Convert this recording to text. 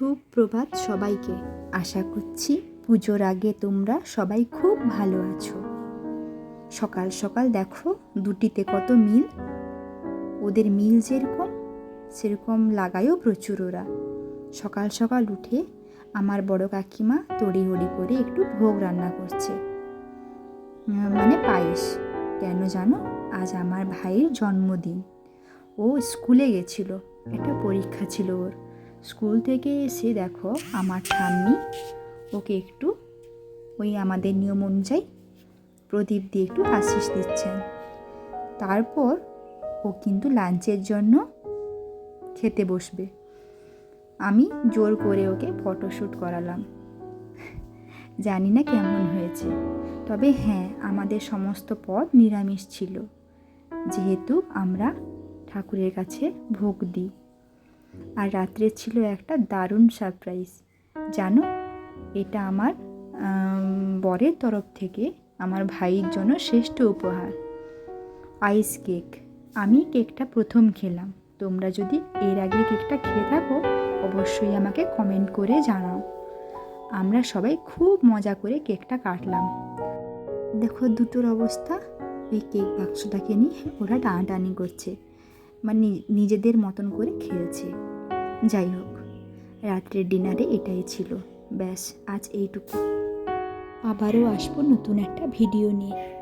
সুপ্রভাত সবাইকে। আশা করছি পুজোর আগে তোমরা সবাই খুব ভালো আছো। সকাল সকাল দেখো দুটিতে কত মিল। ওদের মিল যেরকম, সেরকম লাগায়ও প্রচুর ওরা। সকাল সকাল উঠে আমার বড় কাকিমা তড়ি তড়িহড়ি করে একটু ভোগ রান্না করছে। মানে পায়েস। কেন জানো? আজ আমার ভাইয়ের জন্মদিন। ও স্কুলে গেছিল। একটা পরীক্ষা ছিল ওর। স্কুল থেকে এসে দেখো আমার ঠাম্মি, ওকে একটু ওই আমাদের নিয়ম অনুযায়ী প্রদীপ দিয়ে একটু আশিস দিচ্ছেন। তারপর ও কিন্তু লাঞ্চের জন্য খেতে বসবে। আমি জোর করে ওকে ফটোশ্যুট করালাম। জানি না কেমন হয়েছে, তবে হ্যাঁ আমাদের সমস্ত পদ নিরামিষ ছিল। যেহেতু আমরা ঠাকুরের কাছে ভোগ দিই। আর রাত্রে ছিল একটা দারুণ সারপ্রাইজ জানো, এটা আমার বরের তরফ থেকে আমার ভাইয়ের জন্য শ্রেষ্ঠ উপহার। আইস কেক আমি কেকটা প্রথম খেলাম। তোমরা যদি এর আগে কেকটা খেয়ে থাকো, অবশ্যই আমাকে কমেন্ট করে জানাও। আমরা সবাই খুব মজা করে কেকটা কাটলাম। দেখো দুটোর অবস্থা। এই কেক বাক্সটাকে নিয়ে ওরা টানাটানি করছে। নি- নিজেদের মতন করে খেয়েছে যাই হোক, রাত্রের ডিনারে এটাই ছিল। ব্যাস, আজ এইটুকু। আবারও আসব নতুন একটা ভিডিও নিয়ে।